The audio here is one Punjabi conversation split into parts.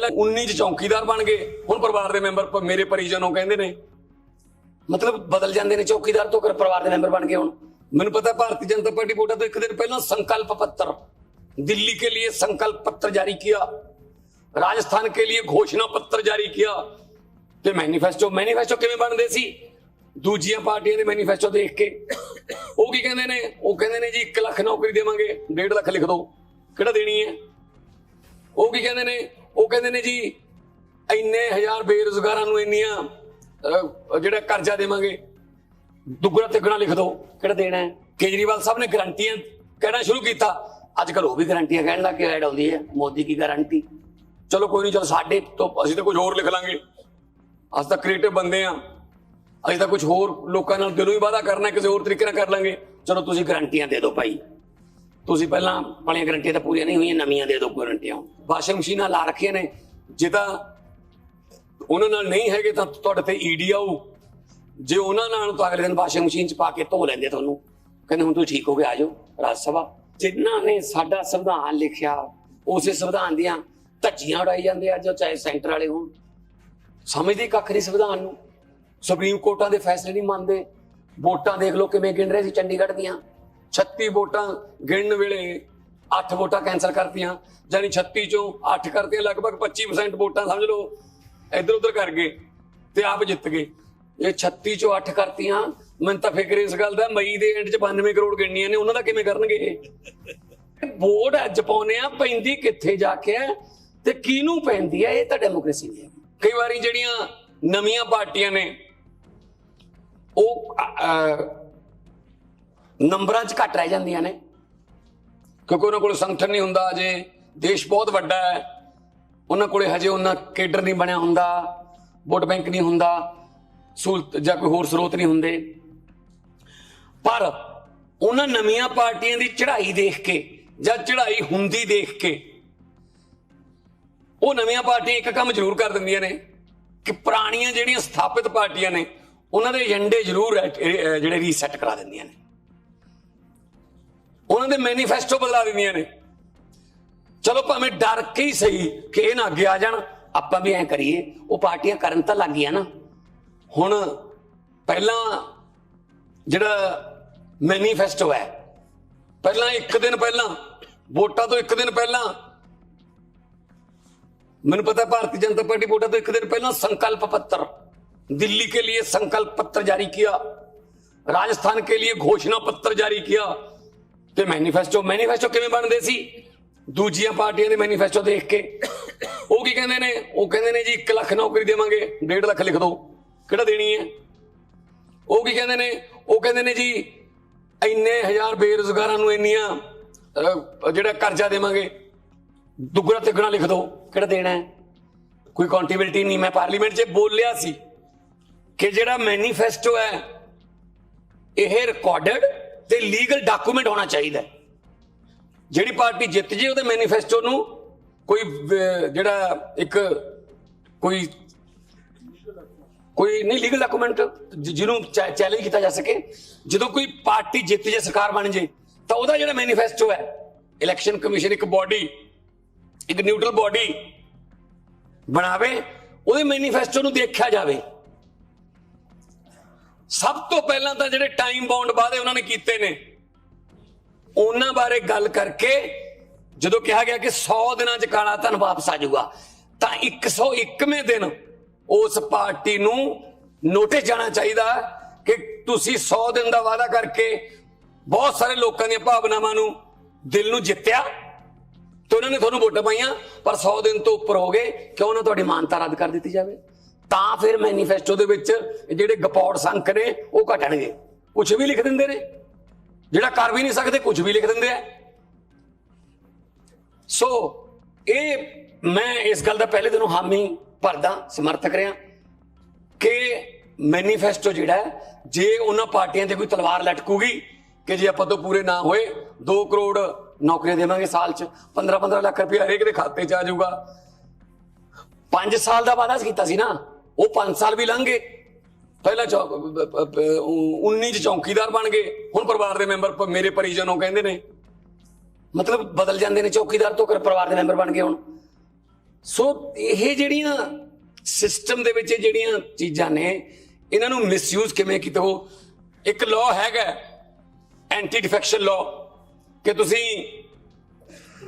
ਪਹਿਲਾਂ 19 ਚ ਚੌਕੀਦਾਰ ਬਣ ਗਏ ਹੁਣ ਪਰਿਵਾਰ ਦੇ ਮੈਂਬਰ ਪ- ਮੇਰੇ ਪਰਿਜਨ ਉਹ ਕਹਿੰਦੇ ਨੇ ਮਤਲਬ ਬਦਲ ਜਾਂਦੇ ਨੇ ਚੌਕੀਦਾਰ ਤੋਂ ਕਰ ਪਰਿਵਾਰ ਦੇ ਮੈਂਬਰ ਬਣ ਕੇ ਹੁਣ ਮੈਨੂੰ ਪਤਾ ਭਾਰਤੀ जनता पार्टी वोटा तो एक दिन पहला संकल्प पत्र दिल्ली के लिए संकल्प पत्र जारी किया राजस्थान के लिए घोषणा पत्र जारी किया ਤੇ ਮੈਨੀਫੈਸਟੋ ਮੈਨੀਫੈਸਟੋ ਕਿਵੇਂ ਬਣਦੇ ਸੀ ਦੂਜੀਆਂ ਪਾਰਟੀਆਂ ਦੇ ਮੈਨੀਫੈਸਟੋ ਦੇਖ ਕੇ ਉਹ ਕੀ ਕਹਿੰਦੇ ਨੇ ਉਹ ਕਹਿੰਦੇ ਨੇ ਜੀ 1 ਲੱਖ ਨੌਕਰੀ ਦੇਵਾਂਗੇ 1.5 ਲੱਖ ਲਿਖ ਦਿਓ ਕਿਹੜਾ ਦੇਣੀ ਹੈ ਉਹ ਕੀ ਕਹਿੰਦੇ ਨੇ ਉਹ ਕਹਿੰਦੇ ਨੇ ਜੀ ਇੰਨੇ ਹਜ਼ਾਰ ਬੇਰੁਜ਼ਗਾਰਾਂ ਨੂੰ ਇੰਨੀਆਂ ਜਿਹੜਾ ਕਰਜ਼ਾ ਦੇਵਾਂਗੇ ਦੁੱਗਣਾ ਤਿੱਗਣਾ ਲਿਖ ਦਿਓ। ਕਿਹੜਾ ਦੇਣਾ ਹੈ? ਕੇਜਰੀਵਾਲ ਸਾਹਿਬ ਨੇ ਗਰੰਟੀਆਂ ਕਹਿਣਾ ਸ਼ੁਰੂ ਕੀਤਾ। ਅੱਜ ਕੱਲ ਉਹ ਵੀ ਗਰੰਟੀਆਂ ਕਹਿਣ ਲੱਗ ਕੇ ਐਡ ਆਉਂਦੀ ਹੈ। ਮੋਦੀ ਕੀ ਗਾਰੰਟੀ? ਚਲੋ ਕੋਈ ਨਹੀਂ ਚਲੋ ਸਾਡੇ ਤੋਂ ਅਸੀਂ ਤਾਂ ਕੁਝ ਹੋਰ ਲਿਖ ਲਾਂਗੇ। ਅਸੀਂ ਤਾਂ ਕ੍ਰੀਏਟਿਵ ਬੰਦੇ ਆ ਅਸੀਂ ਤਾਂ ਕੁਝ ਹੋਰ ਲੋਕਾਂ ਨਾਲ ਦਿਲੋਂ ਹੀ ਵਾਅਦਾ ਕਰਨਾ ਕਿਸੇ ਹੋਰ ਤਰੀਕੇ ਨਾਲ ਕਰ ਲਾਂਗੇ। ਚਲੋ ਤੁਸੀਂ ਗਰੰਟੀਆਂ ਦੇ ਦਿਓ ਭਾਈ। ਤੁਸੀਂ ਪਹਿਲਾਂ ਵਾਲੀਆਂ ਗਰੰਟੀਆਂ ਤਾਂ ਪੂਰੀਆਂ ਨਹੀਂ ਹੋਈਆਂ, ਨਵੀਆਂ ਦੇ ਦਿਓ ਗਰੰਟੀਆਂ ਵਾਸ਼ਿੰਗ ਮਸ਼ੀਨਾਂ ਲਾ ਰੱਖੀਆਂ ਨੇ। ਜੇ ਤਾਂ ਉਹਨਾਂ ਨਾਲ ਨਹੀਂ ਹੈਗੇ ਤਾਂ ਤੁਹਾਡੇ ਤੇ ਈਡੀ ਆਊ। ਜੇ ਉਹਨਾਂ ਨਾਲ, ਤਾਂ ਅਗਲੇ ਦਿਨ ਵਾਸ਼ਿੰਗ ਮਸ਼ੀਨ ਚ ਪਾ ਕੇ ਧੋ ਲੈਂਦੇ ਤੁਹਾਨੂੰ। ਕਹਿੰਦੇ ਹੁਣ ਤੁਸੀਂ ਠੀਕ ਹੋ ਗਏ, ਆ ਜਾਓ, ਰਾਜ ਸਭਾ। ਜਿਨ੍ਹਾਂ ਨੇ ਸਾਡਾ ਸੰਵਿਧਾਨ ਲਿਖਿਆ, ਉਸੇ ਸੰਵਿਧਾਨ ਦੀਆਂ ਧੱਜੀਆਂ ਉਡਾਈ ਜਾਂਦੇ ਅੱਜ ਚਾਹੇ ਸੈਂਟਰ ਵਾਲੇ ਹੋਣ। ਸਮਝਦੇ ਕੱਖ ਨਹੀਂ ਸੰਵਿਧਾਨ ਨੂੰ। ਸੁਪਰੀਮ ਕੋਰਟਾਂ ਦੇ ਫੈਸਲੇ ਨਹੀਂ ਮੰਨਦੇ। ਵੋਟਾਂ ਦੇਖ ਲਓ ਕਿਵੇਂ ਗਿਣ ਰਹੇ ਸੀ ਚੰਡੀਗੜ੍ਹ ਦੀਆਂ। 36 ਵੋਟਾਂ ਗਿਣਨ ਵੇਲੇ 8 ਵੋਟਾਂ ਕੈਨਸਲ ਕਰਤੀਆਂ ਯਾਨੀ 36 ਚੋਂ 8 ਕਰਤੀਆਂ, ਲਗਭਗ 25% ਵੋਟਾਂ ਸਮਝ ਲਓ ਇੱਧਰ ਉੱਧਰ ਕਰ ਗਏ ਤੇ ਆਪ ਜਿੱਤ ਗਏ। ਇਹ 36 ਚੋਂ 8 ਕਰਤੀਆਂ, ਮੈਨੂੰ ਤਾਂ ਫਿਕਰ ਇਸ ਗੱਲ ਦਾ, ਮਈ ਦੇ ਐਂਡ ਚ 92 ਕਰੋੜ ਗਿਣਨੀਆਂ ਨੇ, ਉਹਨਾਂ ਦਾ ਕਿਵੇਂ ਕਰਨਗੇ ਵੋਟ ਅੱਜ ਪਾਉਨੇ ਆ ਪੈਂਦੀ ਕਿੱਥੇ ਜਾ ਕੇ ਹੈ ਤੇ ਕਿਹਨੂੰ ਪੈਂਦੀ ਹੈ, ਇਹ ਤਾਂ ਡੈਮੋਕ੍ਰੇਸੀ ਨਹੀਂ ਕਈ ਵਾਰੀ ਜਿਹੜੀਆਂ ਨਵੀਆਂ ਪਾਰਟੀਆਂ ਨੇ, ਉਹ ਨੰਬਰਾਂ 'ਚ ਘੱਟ ਰਹਿ ਜਾਂਦੀਆਂ ਨੇ। ਕਿਉਂਕਿ ਉਹਨਾਂ ਕੋਲ ਸੰਗਠਨ ਨਹੀਂ ਹੁੰਦਾ ਅਜੇ। ਦੇਸ਼ ਬਹੁਤ ਵੱਡਾ ਹੈ। ਉਹਨਾਂ ਕੋਲੇ ਹਜੇ ਉਹਨਾਂ ਕੇਡਰ ਨਹੀਂ ਬਣਿਆ ਹੁੰਦਾ। ਵੋਟ ਬੈਂਕ ਨਹੀਂ ਹੁੰਦਾ। ਸਹੂਲਤ ਜਾਂ ਕੋਈ ਹੋਰ ਸਰੋਤ ਨਹੀਂ ਹੁੰਦੇ। ਪਰ ਉਹਨਾਂ ਨਵੀਆਂ ਪਾਰਟੀਆਂ ਦੀ ਚੜ੍ਹਾਈ ਦੇਖ ਕੇ ਜਾਂ ਚੜ੍ਹਾਈ ਹੁੰਦੀ ਦੇਖ ਕੇ ਉਹ ਨਵੀਆਂ ਪਾਰਟੀਆਂ ਇੱਕ ਕੰਮ ਜ਼ਰੂਰ ਕਰ ਦਿੰਦੀਆਂ ਨੇ ਕਿ ਪੁਰਾਣੀਆਂ ਜਿਹੜੀਆਂ ਸਥਾਪਿਤ ਪਾਰਟੀਆਂ ਨੇ, ਉਹਨਾਂ ਦੇ ਏਜੰਡੇ ਜ਼ਰੂਰ ਜਿਹੜੇ ਰੀਸੈਟ ਕਰਾ ਦਿੰਦੀਆਂ ਨੇ। ਉਹਨਾਂ ਦੇ ਮੈਨੀਫੈਸਟੋ ਬਦਲਾ ਦਿੰਦੀਆਂ ਨੇ ਚਲੋ ਭਾਵੇਂ ਡਰ ਕੇ ਹੀ ਸਹੀ ਕਿ ਇਹ ਨਾ ਅੱਗੇ ਆ ਜਾਣ ਆਪਾਂ ਵੀ ਐਂ ਕਰੀਏ ਉਹ ਪਾਰਟੀਆਂ ਕਰਨ ਤਾਂ ਲੱਗ ਗਈਆਂ ਨਾ ਹੁਣ ਪਹਿਲਾਂ ਜਿਹੜਾ ਮੈਨੀਫੈਸਟੋ ਹੈ ਪਹਿਲਾਂ ਇੱਕ ਦਿਨ ਪਹਿਲਾਂ ਵੋਟਾਂ ਤੋਂ ਇੱਕ ਦਿਨ ਪਹਿਲਾਂ मैंने पता है भारतीय जनता पार्टी वोटा तो एक दिन पहला संकल्प पत्र दिल्ली के लिए संकल्प पत्र जारी किया राजस्थान के लिए घोषणा पत्र जारी किया ਤੇ ਮੈਨੀਫੈਸਟੋ ਮੈਨੀਫੈਸਟੋ ਕਿਵੇਂ ਬਣਦੇ ਸੀ? ਦੂਜੀਆਂ ਪਾਰਟੀਆਂ ਦੇ ਮੈਨੀਫੈਸਟੋ ਦੇਖ ਕੇ। ਉਹ ਕੀ ਕਹਿੰਦੇ ਨੇ? ਉਹ ਕਹਿੰਦੇ ਨੇ ਜੀ 1 ਲੱਖ ਨੌਕਰੀ ਦੇਵਾਂਗੇ 1.5 ਲੱਖ ਲਿਖ ਦਿਓ ਕਿਹੜਾ ਦੇਣੀ ਹੈ? ਉਹ ਕੀ ਕਹਿੰਦੇ ਨੇ? ਉਹ ਕਹਿੰਦੇ ਨੇ ਜੀ, ਇੰਨੇ ਹਜ਼ਾਰ ਬੇਰੁਜ਼ਗਾਰਾਂ ਨੂੰ ਇੰਨੀਆਂ ਜਿਹੜਾ ਕਰਜ਼ਾ ਦੇਵਾਂਗੇ, ਦੁੱਗਣਾ ਤਿੱਗਣਾ ਲਿਖ ਦਿਓ ਕਿਹੜਾ ਦੇਣਾ ਹੈ? ਕੋਈ ਕਾਉਂਟੇਬਿਲਟੀ ਨਹੀਂ। ਮੈਂ ਪਾਰਲੀਮੈਂਟ 'ਚ ਬੋਲਿਆ ਸੀ ਕਿ ਜਿਹੜਾ ਮੈਨੀਫੈਸਟੋ ਹੈ, ਇਹ ਰਿਕਾਰਡਡ ਤੇ ਲੀਗਲ ਡਾਕੂਮੈਂਟ ਹੋਣਾ ਚਾਹੀਦਾ ਜਿਹੜੀ ਪਾਰਟੀ ਜਿੱਤ ਜੇ ਉਹਦੇ ਮੈਨੀਫੈਸਟੋ ਨੂੰ ਕੋਈ ਜਿਹੜਾ ਇੱਕ ਕੋਈ ਕੋਈ ਨਹੀਂ ਲੀਗਲ ਡਾਕੂਮੈਂਟ ਜਿਹਨੂੰ ਚੈਲੰਜ ਕੀਤਾ ਜਾ ਸਕੇ। ਜਦੋਂ ਕੋਈ ਪਾਰਟੀ ਜਿੱਤ ਜੇ, ਸਰਕਾਰ ਬਣ ਜੇ, ਤਾਂ ਉਹਦਾ ਜਿਹੜਾ ਮੈਨੀਫੈਸਟੋ ਹੈ ਇਲੈਕਸ਼ਨ ਕਮਿਸ਼ਨ ਇੱਕ ਬਾਡੀ ਇੱਕ ਨਿਊਟਰਲ ਬਾਡੀ ਬਣਾਵੇ, ਉਹਦੇ ਮੈਨੀਫੈਸਟੋ ਨੂੰ ਦੇਖਿਆ ਜਾਵੇ। ਸਭ ਤੋਂ ਪਹਿਲਾਂ ਤਾਂ ਜਿਹੜੇ ਟਾਈਮ ਬਾਉਂਡ ਵਾਅਦੇ ਉਹਨਾਂ ਨੇ ਕੀਤੇ ਨੇ, ਉਹਨਾਂ ਬਾਰੇ ਗੱਲ ਕਰਕੇ ਜਦੋਂ ਕਿਹਾ ਗਿਆ ਕਿ 100 ਦਿਨਾਂ 'ਚ ਕਾਲਾ ਧਨ ਵਾਪਸ ਆ ਜਾਊਗਾ, ਤਾਂ 101ਵੇਂ ਦਿਨ ਉਸ ਪਾਰਟੀ ਨੂੰ ਨੋਟਿਸ ਜਾਣਾ ਚਾਹੀਦਾ ਕਿ ਤੁਸੀਂ 100 ਦਿਨ ਦਾ ਵਾਅਦਾ ਕਰਕੇ ਬਹੁਤ ਸਾਰੇ ਲੋਕਾਂ ਦੀਆਂ ਭਾਵਨਾਵਾਂ ਨੂੰ ਦਿਲ ਨੂੰ ਜਿੱਤਿਆ ਤੇ ਉਹਨਾਂ ਨੇ ਤੁਹਾਨੂੰ ਵੋਟਾਂ ਪਾਈਆਂ, ਪਰ 100 ਦਿਨ ਤੋਂ ਉੱਪਰ ਹੋ ਗਏ, ਕਿਉਂ ਨਾ ਤੁਹਾਡੀ ਮਾਨਤਾ ਰੱਦ ਕਰ ਦਿੱਤੀ ਜਾਵੇ? ਤਾਂ ਫਿਰ ਮੈਨੀਫੈਸਟੋ ਦੇ ਵਿੱਚ ਜਿਹੜੇ ਗਪੌੜ ਸੰਖ ਨੇ, ਉਹ ਘਟਣਗੇ ਕੁਝ ਵੀ ਲਿਖ ਦਿੰਦੇ ਨੇ। ਜਿਹੜਾ ਕਰ ਵੀ ਨਹੀਂ ਸਕਦੇ ਕੁਝ ਵੀ ਲਿਖ ਦਿੰਦੇ ਆ। ਸੋ ਇਹ ਮੈਂ ਇਸ ਗੱਲ ਦਾ ਪਹਿਲੇ ਦਿਨੋਂ ਹਾਮੀ ਭਰਦਾ, ਸਮਰਥਕ ਰਿਹਾ ਕਿ ਮੈਨੀਫੈਸਟੋ ਜਿਹੜਾ ਜੇ ਉਹਨਾਂ ਪਾਰਟੀਆਂ ਤੇ ਕੋਈ ਤਲਵਾਰ ਲਟਕੂਗੀ ਕਿ ਜੇ ਆਪਾਂ ਤੋਂ ਪੂਰੇ ਨਾ ਹੋਏ 2 ਕਰੋੜ ਨੌਕਰੀਆਂ ਦੇਵਾਂਗੇ ਸਾਲ 'ਚ 15-15 ਲੱਖ ਰੁਪਏ ਹਰੇਕ ਦੇ ਖਾਤੇ 'ਚ ਆ ਜਾਊਗਾ। 5 ਸਾਲ ਦਾ ਵਾਅਦਾ ਕੀਤਾ ਸੀ ਨਾ। ਉਹ 5 ਸਾਲ ਵੀ ਲੰਘ ਗਏ। ਪਹਿਲਾਂ ਚੌ- ਅ- 19 ਚ ਚੌਕੀਦਾਰ ਬਣ ਗਏ। ਹੁਣ ਪਰਿਵਾਰ ਦੇ ਮੈਂਬਰ ਮੇਰੇ ਪਰਿਜਨ ਉਹ ਕਹਿੰਦੇ ਨੇ। ਮਤਲਬ ਬਦਲ ਜਾਂਦੇ ਨੇ ਚੌਕੀਦਾਰ ਤੋਂ ਕਰ ਪਰਿਵਾਰ ਦੇ ਮੈਂਬਰ ਬਣ ਗਏ ਹੁਣ। ਸੋ ਇਹ ਜਿਹੜੀਆਂ ਸਿਸਟਮ ਦੇ ਵਿੱਚ ਇਹ ਜਿਹੜੀਆਂ ਚੀਜ਼ਾਂ ਨੇ, ਇਹਨਾਂ ਨੂੰ ਮਿਸਯੂਜ਼ ਕਿਵੇਂ ਕੀਤਾ ਉਹ? ਇੱਕ ਲਾਅ ਹੈਗਾ ਐਂਟੀ ਡਿਫੈਕਸ਼ਨ ਲਾਅ ਕਿ ਤੁਸੀਂ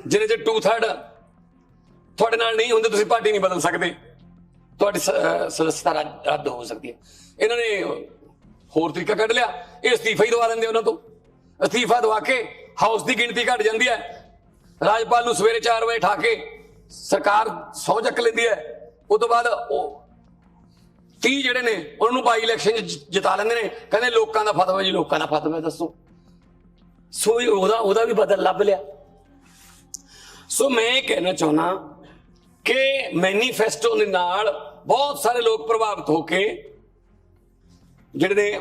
ਜਿਹਨੇ ਜੇ 2/3 ਤੁਹਾਡੇ ਨਾਲ ਨਹੀਂ ਹੁੰਦੇ, ਤੁਸੀਂ ਪਾਰਟੀ ਨਹੀਂ ਬਦਲ ਸਕਦੇ। ਤੁਹਾਡੀ ਸ- ਰੱਦ ਹੋ ਸਕਦੀ ਹੈ। ਇਹਨਾਂ ਨੇ ਹੋਰ ਤਰੀਕਾ ਕੱਢ ਲਿਆ। ਇਹ ਅਸਤੀਫਾ ਹੀ ਦਵਾ ਦਿੰਦੇ ਉਹਨਾਂ ਤੋਂ। ਅਸਤੀਫਾ ਦਵਾ ਕੇ ਹਾਊਸ ਦੀ ਗਿਣਤੀ ਘਟ ਜਾਂਦੀ ਹੈ। ਰਾਜਪਾਲ ਨੂੰ ਸਵੇਰੇ 4 ਵਜੇ ਠਾ ਕੇ ਸਰਕਾਰ ਸੌ ਚੱਕ ਲੈਂਦੀ ਹੈ। ਉਸ ਤੋਂ ਬਾਅਦ ਉਹ 30 ਜਿਹੜੇ ਨੇ, ਉਹਨਾਂ ਨੂੰ ਬਾਈ ਇਲੈਕਸ਼ਨ ਜਿਤਾ ਲੈਂਦੇ ਨੇ। ਕਹਿੰਦੇ ਲੋਕਾਂ ਦਾ ਫਤਵਾ ਜੀ, ਲੋਕਾਂ ਦਾ ਫਤਵਾ, ਦੱਸੋ। ਸੋ ਉਹਦਾ ਉਹਦਾ ਵੀ ਬਦਲ ਲੱਭ ਲਿਆ। ਸੋ ਮੈਂ ਇਹ ਕਹਿਣਾ ਚਾਹੁੰਦਾ ਕਿ ਮੈਨੀਫੈਸਟੋ ਦੇ ਨਾਲ ਬਹੁਤ ਸਾਰੇ ਲੋਕ ਪ੍ਰਭਾਵਿਤ ਹੋ ਕੇ ਜਿਹੜੇ ਨੇ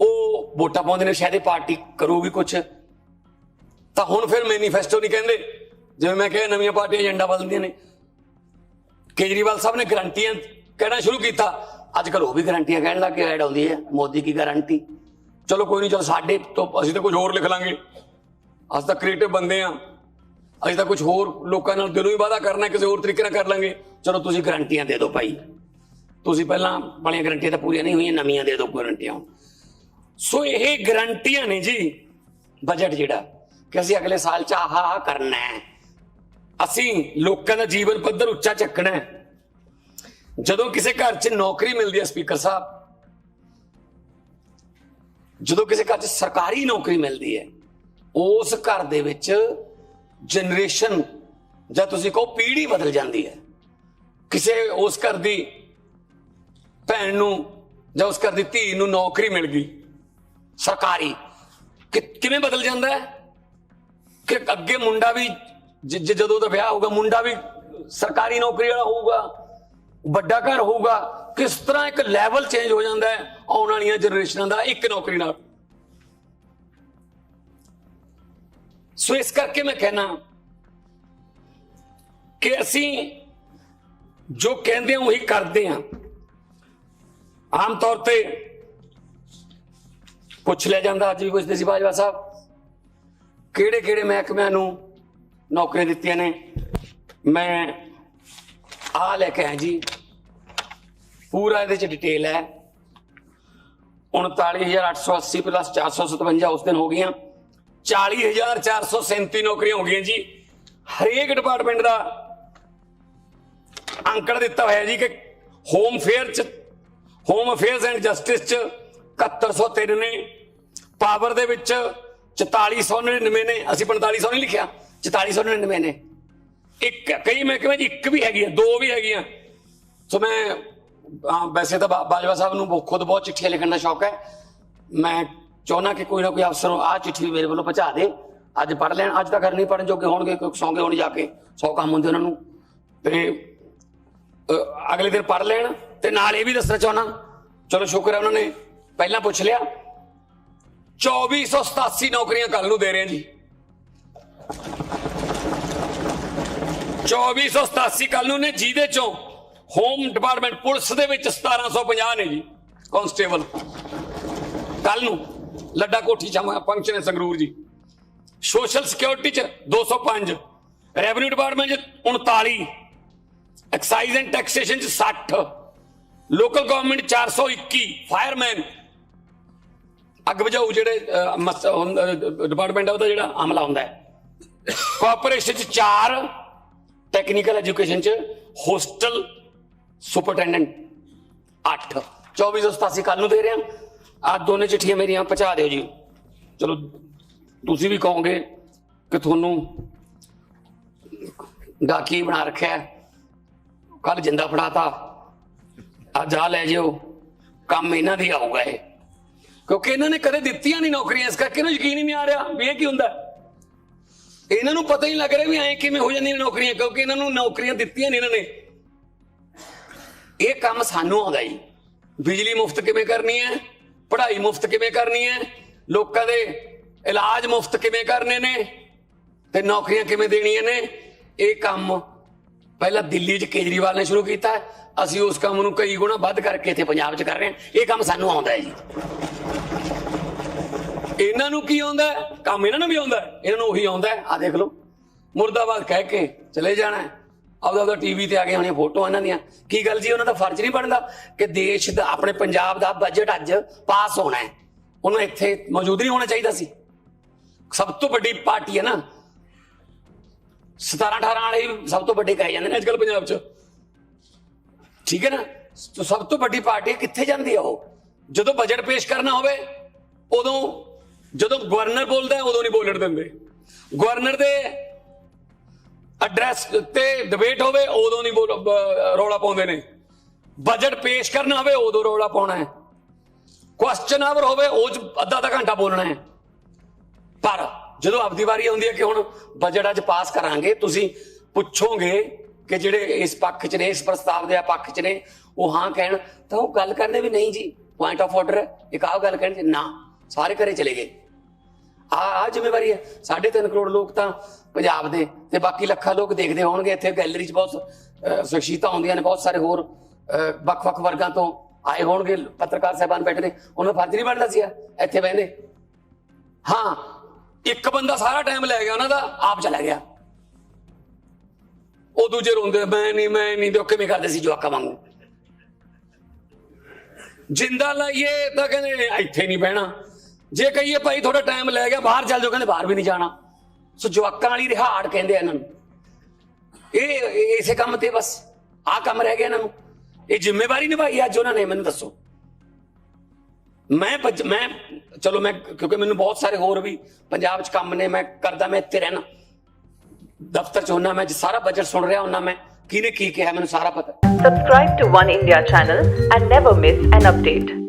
ਉਹ ਵੋਟਾਂ ਪਾਉਂਦੇ ਨੇ, ਸ਼ਾਇਦ ਇਹ ਪਾਰਟੀ ਕਰੂਗੀ ਕੁਝ ਤਾਂ ਹੁਣ ਫਿਰ ਮੈਨੀਫੈਸਟੋ ਨਹੀਂ ਕਹਿੰਦੇ। ਜਿਵੇਂ ਮੈਂ ਕਿਹਾ, ਨਵੀਆਂ ਪਾਰਟੀਆਂ ਏਜੰਡਾ ਬਦਲਦੀਆਂ ਨੇ। ਕੇਜਰੀਵਾਲ ਸਾਹਿਬ ਨੇ ਗਰੰਟੀਆਂ ਕਹਿਣਾ ਸ਼ੁਰੂ ਕੀਤਾ। ਅੱਜ ਕੱਲ ਉਹ ਵੀ ਗਰੰਟੀਆਂ ਕਹਿਣ ਲੱਗ ਕੇ ਐਡ ਆਉਂਦੀ ਹੈ। ਮੋਦੀ ਕੀ ਗਾਰੰਟੀ? ਚਲੋ ਕੋਈ ਨਹੀਂ, ਚਲੋ ਸਾਡੇ ਤੋਂ, ਅਸੀਂ ਤਾਂ ਕੁਝ ਹੋਰ ਲਿਖ ਲਾਂਗੇ। ਅਸੀਂ ਤਾਂ ਕ੍ਰੀਏਟਿਵ ਬੰਦੇ ਆ ਅਸੀਂ ਤਾਂ ਕੁਝ ਹੋਰ ਲੋਕਾਂ ਨਾਲ ਦਿਲੋਂ ਹੀ ਵਾਅਦਾ ਕਰਨਾ, ਕਿਸੇ ਹੋਰ ਤਰੀਕੇ ਨਾਲ ਕਰ ਲਾਂਗੇ। ਚਲੋ ਤੁਸੀਂ ਗਰੰਟੀਆਂ ਦੇ ਦਿਓ ਭਾਈ। ਤੁਸੀਂ ਪਹਿਲਾਂ ਵਾਲੀਆਂ ਗਰੰਟੀਆਂ ਤਾਂ ਪੂਰੀਆਂ ਨਹੀਂ ਹੋਈਆਂ, ਨਵੀਆਂ ਦੇ ਦਿਓ ਗਰੰਟੀਆਂ ਸੋ ਇਹ ਗਰੰਟੀਆਂ ਨੇ ਜੀ ਬਜਟ ਜਿਹੜਾ, ਕਿ ਅਸੀਂ ਅਗਲੇ ਸਾਲ ਚ ਆਹ ਆਹ ਕਰਨਾ ਹੈ। ਅਸੀਂ ਲੋਕਾਂ ਦਾ ਜੀਵਨ ਪੱਧਰ ਉੱਚਾ ਚੱਕਣਾ ਹੈ। ਜਦੋਂ ਕਿਸੇ ਘਰ 'ਚ ਨੌਕਰੀ ਮਿਲਦੀ ਹੈ ਸਪੀਕਰ ਸਾਹਿਬ, ਜਦੋਂ ਕਿਸੇ ਘਰ 'ਚ ਸਰਕਾਰੀ ਨੌਕਰੀ ਮਿਲਦੀ ਹੈ, ਉਸ ਘਰ ਦੇ ਵਿੱਚ ਜਨਰੇਸ਼ਨ ਜਾਂ ਤੁਸੀਂ ਕਹੋ ਪੀੜ੍ਹੀ ਬਦਲ ਜਾਂਦੀ ਹੈ। ਕਿਸੇ ਉਸ ਘਰ ਦੀ ਭੈਣ ਨੂੰ ਜਾਂ ਉਸ ਘਰ ਦੀ ਧੀ ਨੂੰ ਨੌਕਰੀ ਮਿਲ ਗਈ, ਸਰਕਾਰੀ, ਕਿ ਕਿਵੇਂ ਬਦਲ ਜਾਂਦਾ ਹੈ? ਕਿ ਅੱਗੇ ਮੁੰਡਾ ਵੀ ਜ- ਜਦੋਂ ਦਾ ਵਿਆਹ ਹੋਊਗਾ, ਮੁੰਡਾ ਵੀ ਸਰਕਾਰੀ ਨੌਕਰੀ ਵਾਲਾ ਹੋਊਗਾ, ਵੱਡਾ ਘਰ ਹੋਊਗਾ, ਕਿਸ ਤਰ੍ਹਾਂ ਇੱਕ ਲੈਵਲ ਚੇਂਜ ਹੋ ਜਾਂਦਾ ਹੈ ਆਉਣ ਵਾਲੀਆਂ ਜਨਰੇਸ਼ਨਾਂ ਦਾ ਇੱਕ ਨੌਕਰੀ ਨਾਲ। ਸੋ ਇਸ ਕਰਕੇ ਮੈਂ ਕਹਿਣਾ ਕਿ ਅਸੀਂ ਜੋ ਕਹਿੰਦੇ ਹਾਂ, ਉਹੀ ਕਰਦੇ ਹਾਂ। ਆਮ ਤੌਰ ਤੇ ਪੁੱਛ ਲਿਆ ਜਾਂਦਾ, ਅੱਜ ਵੀ ਪੁੱਛਦੇ ਸੀ ਬਾਜਵਾ ਸਾਹਿਬ ਕਿਹੜੇ ਕਿਹੜੇ ਮਹਿਕਮਿਆਂ ਨੂੰ ਨੌਕਰੀਆਂ ਦਿੱਤੀਆਂ ਨੇ? ਮੈਂ ਆ ਲੈ ਕੇ ਆਇਆ ਜੀ, ਪੂਰਾ ਇਹਦੇ ਚ ਡਿਟੇਲ ਹੈ। 39880 ਪਲੱਸ 457 ਉਸ ਦਿਨ ਹੋ ਗਈਆਂ। 40437 ਨੌਕਰੀਆਂ ਹੋ ਗਈਆਂ ਜੀ। ਹਰੇਕ ਡਿਪਾਰਟਮੈਂਟ ਦਾ ਅੰਕੜ ਦਿੱਤਾ ਹੋਇਆ ਜੀ ਕਿ ਹੋਮ ਫੇਅਰ ਚ ਹੋਮ ਅਫੇਅਰਸ ਐਂਡ ਜਸਟਿਸ ਚ 7103 ਨੇ ਪਾਵਰ ਦੇ ਵਿੱਚ 4499 ਨੇ, ਅਸੀਂ 4500 ਨਹੀਂ ਲਿਖਿਆ 4499 ਨੇ। ਇੱਕ, ਕਈ ਮੈਂ ਕਿਹਾ ਜੀ ਇੱਕ ਵੀ ਹੈਗੀ ਆ, ਦੋ ਵੀ ਹੈਗੀਆਂ। ਸੋ ਮੈਂ ਵੈਸੇ ਤਾਂ ਬਾਜਵਾ ਸਾਹਿਬ ਨੂੰ ਬਹੁਤ- ਖੁਦ ਬਹੁਤ ਚਿੱਠੀਆਂ ਲਿਖਣ ਦਾ ਸ਼ੌਕ ਹੈ। ਮੈਂ ਚਾਹੁੰਦਾ ਕਿ ਕੋਈ ਨਾ ਕੋਈ ਅਫਸਰ ਆ ਚਿੱਠੀ ਵੀ ਮੇਰੇ ਵੱਲੋਂ ਪਹੁੰਚਾ ਦੇ। ਅੱਜ ਪੜ ਲੈਣ, ਅੱਜ ਤਾਂ ਘਰ ਨਹੀਂ ਪੜਨ ਜੋਗੇ ਹੋਣਗੇ, ਕੋਈ ਸੌਂਗੇ ਹੋਣ ਜਾ ਕੇ, ਸੌ ਕੰਮ ਹੁੰਦੇ ਉਹਨਾਂ ਨੂੰ। ਤੇ ਅਗਲੇ ਦਿਨ ਪੜ ਲੈਣ ਤੇ ਨਾਲ ਇਹ ਵੀ ਦੱਸਣਾ ਚਾਹੁੰਦਾ, ਚਲੋ ਸ਼ੁਕਰ ਹੈ ਉਹਨਾਂ ਨੇ, ਪਹਿਲਾਂ ਪੁੱਛ ਲਿਆ 2487 ਨੌਕਰੀਆਂ ਕੱਲ ਨੂੰ ਦੇ ਰਹੇ ਹਾਂ ਜੀ। 2487 ਕੱਲ ਨੂੰ ਨੇ, ਜਿਹਦੇ ਚੋਂ ਹੋਮ ਡਿਪਾਰਟਮੈਂਟ ਪੁਲਿਸ ਦੇ ਵਿੱਚ 1750 ਨੇ ਜੀ ਕਾਂਸਟੇਬਲ ਕੱਲ ਨੂੰ ਲੱਡਾ ਕੋਠੀ ਚ ਫੰਕਸ਼ਨ ਹੈ ਸੰਗਰੂਰ ਜੀ। ਸੋਸ਼ਲ ਸਿਕਿਉਰਿਟੀ ਚ 205 ਰੈਵਨਿਊ ਡਿਪਾਰਟਮੈਂਟ ਚ 39 ਐਕਸਾਈਜ਼ ਐਂਡ ਟੈਕਸੇਸ਼ਨ ਚ 60 ਲੋਕਲ ਗਵਰਨਮੈਂਟ 421 ਫਾਇਰਮੈਨ ਅੱਗ ਬੁਝਾਊ ਜਿਹੜੇ ਡਿਪਾਰਟਮੈਂਟ ਆ ਉਹਦਾ ਜਿਹੜਾ ਅਮਲਾ ਹੁੰਦਾ ਹੈ। ਕਾਰਪੋਰੇਸ਼ਨ ਚ 4 ਟੈਕਨੀਕਲ ਐਜੂਕੇਸ਼ਨ ਚ ਹੋਸਟਲ ਸੁਪਰਟੈਂਡੈਂਟ 8 2487 ਕੱਲ ਨੂੰ ਦੇ ਰਿਹਾ। ਆਹ ਦੋਨੇ ਚਿੱਠੀਆਂ ਮੇਰੀਆਂ ਪਹੁੰਚਾ ਦਿਓ ਜੀ। ਚਲੋ, ਤੁਸੀਂ ਵੀ ਕਹੋਗੇ ਕਿ ਤੁਹਾਨੂੰ ਡਾਕੀ ਬਣਾ ਰੱਖਿਆ ਕੱਲ ਜਿੰਦਾ ਫੜਾਤਾ। ਅੱਜ ਆ ਲੈ ਜਿਓ। ਕੰਮ ਇਹਨਾਂ ਦੀ ਆਊਗਾ ਇਹ। ਕਿਉਂਕਿ ਇਹਨਾਂ ਨੇ ਕਦੇ ਦਿੱਤੀਆਂ ਨਹੀਂ ਨੌਕਰੀਆਂ, ਇਸ ਕਰਕੇ ਇਹਨਾਂ ਯਕੀਨ ਹੀ ਨਹੀਂ ਆ ਰਿਹਾ ਵੀ ਇਹ ਕੀ ਹੁੰਦਾ ਇਹਨਾਂ ਨੂੰ ਪਤਾ ਹੀ ਨਹੀਂ ਲੱਗ ਰਿਹਾ ਵੀ ਐਂ ਕਿਵੇਂ ਹੋ ਜਾਂਦੀਆਂ ਨੌਕਰੀਆਂ, ਕਿਉਂਕਿ ਇਹਨਾਂ ਨੂੰ ਨੌਕਰੀਆਂ ਦਿੱਤੀਆਂ ਨਹੀਂ ਇਹਨਾਂ ਨੇ। ਇਹ ਕੰਮ ਸਾਨੂੰ ਆਉਂਦਾ ਜੀ। ਬਿਜਲੀ ਮੁਫਤ ਕਿਵੇਂ ਕਰਨੀ ਹੈ? ਪੜ੍ਹਾਈ ਮੁਫਤ ਕਿਵੇਂ ਕਰਨੀ ਹੈ? ਲੋਕਾਂ ਦੇ ਇਲਾਜ ਮੁਫਤ ਕਿਵੇਂ ਕਰਨੇ ਨੇ? ਤੇ ਨੌਕਰੀਆਂ ਕਿਵੇਂ ਦੇਣੀਆਂ ਨੇ? ਇਹ ਕੰਮ ਪਹਿਲਾਂ ਦਿੱਲੀ 'ਚ ਕੇਜਰੀਵਾਲ ਨੇ ਸ਼ੁਰੂ ਕੀਤਾ। ਅਸੀਂ ਉਸ ਕੰਮ ਨੂੰ ਕਈ ਗੁਣਾ ਵੱਧ ਕਰਕੇ ਇੱਥੇ ਪੰਜਾਬ 'ਚ ਕਰ ਰਹੇ ਹਾਂ। ਇਹ ਕੰਮ ਸਾਨੂੰ ਆਉਂਦਾ ਹੈ ਜੀ। ਇਹਨਾਂ ਨੂੰ ਕੀ ਆਉਂਦਾ ਕੰਮ ਇਹਨਾਂ ਨੂੰ ਵੀ ਆਉਂਦਾ ਇਹਨਾਂ ਨੂੰ ਉਹੀ ਆਉਂਦਾ ਆ ਦੇਖ ਲਓ। ਮੁਰਦਾਬਾਦ ਕਹਿ ਕੇ ਚਲੇ ਜਾਣਾ ਆਪਦਾ ਆਪਦਾ ਟੀਵੀ ਤੇ ਆ ਗਏ ਹੋਣੀਆਂ ਫੋਟੋ ਇਹਨਾਂ ਦੀਆਂ। ਕੀ ਗੱਲ ਜੀ, ਉਹਨਾਂ ਦਾ ਫਰਜ਼ ਨਹੀਂ ਬਣਦਾ ਕਿ ਦੇਸ਼ ਦਾ, ਆਪਣੇ ਪੰਜਾਬ ਦਾ ਬਜਟ ਅੱਜ ਪਾਸ ਹੋਣਾ ਹੈ। ਉਹਨੂੰ ਇੱਥੇ ਮੌਜੂਦ ਨਹੀਂ ਹੋਣਾ ਚਾਹੀਦਾ ਸੀ। ਸਭ ਤੋਂ ਵੱਡੀ ਪਾਰਟੀ ਹੈ ਨਾ। 17 18 ਵਾਲੇ ਸਭ ਤੋਂ ਵੱਡੇ ਕਹੇ ਜਾਂਦੇ ਨੇ ਅੱਜਕੱਲ ਪੰਜਾਬ 'ਚ। ਠੀਕ ਹੈ ਨਾ? ਸਭ ਤੋਂ ਵੱਡੀ ਪਾਰਟੀ ਕਿੱਥੇ ਜਾਂਦੀ ਆ ਉਹ? ਜਦੋਂ ਬਜਟ ਪੇਸ਼ ਕਰਨਾ ਹੋਵੇ, ਉਦੋਂ ਜਦੋਂ ਗਵਰਨਰ ਬੋਲਦਾ, ਉਦੋਂ ਨਹੀਂ ਬੋਲਣ ਦਿੰਦੇ। ਗਵਰਨਰ ਦੇ ਐਡਰੈਸ ਤੇ ਡਿਬੇਟ ਹੋਵੇ, ਉਦੋਂ ਨਹੀਂ ਬੋਲ ਰੌਲਾ ਪਾਉਂਦੇ ਨੇ। ਬਜਟ ਪੇਸ਼ ਕਰਨਾ ਹੋਵੇ ਉਦੋਂ ਰੌਲਾ ਪਾਉਣਾ ਹੈ। ਕੁਐਸਚਨ ਆਵਰ ਹੋਵੇ, ਉਹ 'ਚ ਅੱਧਾ ਅੱਧਾ ਘੰਟਾ ਬੋਲਣਾ ਹੈ। ਪਰ ਜਦੋਂ ਆਪਦੀ ਵਾਰੀ ਆਉਂਦੀ ਹੈ ਕਿ ਹੁਣ ਬਜਟ ਅੱਜ ਪਾਸ ਕਰਾਂਗੇ, ਤੁਸੀਂ ਪੁੱਛੋਗੇ ਕਿ ਜਿਹੜੇ ਇਸ ਪੱਖ 'ਚ ਨੇ, ਇਸ ਪ੍ਰਸਤਾਵ ਦੇ ਪੱਖ 'ਚ ਨੇ, ਉਹ ਹਾਂ ਕਹਿਣ, ਤਾਂ ਉਹ ਗੱਲ ਕਰਨੇ ਵੀ ਨਹੀਂ ਜੀ। ਪੁਆਇੰਟ ਆਫ ਆਰਡਰ ਇੱਕ ਆਹ ਗੱਲ ਕਹਿਣ ਜੀ, ਨਾ, ਸਾਰੇ ਘਰੇ ਚਲੇ ਗਏ। ਆ ਆ ਜ਼ਿੰਮੇਵਾਰੀ ਹੈ। 3.5 ਕਰੋੜ ਲੋਕ ਤਾਂ ਪੰਜਾਬ ਦੇ ਤੇ ਬਾਕੀ ਲੱਖਾਂ ਲੋਕ ਦੇਖਦੇ ਹੋਣਗੇ। ਇੱਥੇ ਗੈਲਰੀ 'ਚ ਬਹੁਤ ਸ਼ਖਸੀਅਤਾਂ ਹੁੰਦੀਆਂ ਨੇ ਬਹੁਤ ਸਾਰੇ ਹੋਰ ਅਹ, ਵੱਖ-ਵੱਖ ਵਰਗਾਂ ਤੋਂ ਆਏ ਹੋਣਗੇ। ਪੱਤਰਕਾਰ ਸਾਹਿਬਾਨ ਬੈਠੇ ਨੇ। ਉਹਨਾਂ ਦਾ ਫਰਜ਼ ਨਹੀਂ ਬਣਦਾ ਸੀ ਇੱਥੇ ਬਹਿੰਦੇ। ਹਾਂ ਇੱਕ ਬੰਦਾ ਸਾਰਾ ਟਾਈਮ ਲੈ ਗਿਆ ਉਹਨਾਂ ਦਾ ਆਪ ਚਲਾ ਗਿਆ। ਉਹ ਦੂਜੇ ਰੋਂਦੇ ਮੈਂ ਨਹੀਂ ਮੈਂ ਨਹੀਂ ਤੇ ਉਹ ਕਿਵੇਂ ਕਰਦੇ ਸੀ ਜਵਾਕਾਂ ਵਾਂਗੂ? ਜਿੰਦਾ ਲਾਈਏ ਤਾਂ ਕਹਿੰਦੇ ਇੱਥੇ ਨਹੀਂ ਬਹਿਣਾ। ਜੇ ਕਹੀਏ ਭਾਈ ਥੋੜਾ ਟਾਈਮ ਲੈ ਗਿਆ, ਬਾਹਰ ਚੱਲ ਜਾਓ, ਕਹਿੰਦੇ ਬਾਹਰ ਵੀ ਨਹੀਂ ਜਾਣਾ। ਸੋ ਜਵਾਕਾਂ ਵਾਲੀ ਰਿਹਾੜ ਕਹਿੰਦੇ ਇਹਨਾਂ ਨੂੰ। ਇਹ ਇਸੇ ਕੰਮ ਤੇ ਬਸ, ਆਹ ਕੰਮ ਰਹਿ ਗਿਆ ਇਹਨਾਂ ਨੂੰ। ਇਹ ਜ਼ਿੰਮੇਵਾਰੀ ਨਿਭਾਈ ਅੱਜ ਉਹਨਾਂ ਨੇ, ਮੈਨੂੰ ਦੱਸੋ। ਮੈਂ ਮੈਂ, ਚਲੋ ਮੈਂ, ਕਿਉਂਕਿ ਮੈਨੂੰ ਬਹੁਤ ਸਾਰੇ ਹੋਰ ਵੀ ਪੰਜਾਬ 'ਚ ਕੰਮ ਨੇ, ਮੈਂ ਕਰਦਾ, ਮੈਂ ਇੱਥੇ ਰਹਿਣਾ। ਦਫ਼ਤਰ 'ਚ ਹੁੰਨਾ ਮੈਂ ਸਾਰਾ ਬਜਟ ਸੁਣ ਰਿਹਾ ਹੁੰਨਾ ਮੈਂ, ਕਿਹਨੇ ਕੀ ਕਿਹਾ ਮੈਨੂੰ ਸਾਰਾ ਪਤਾ। Subscribe to One India channel and never miss an update.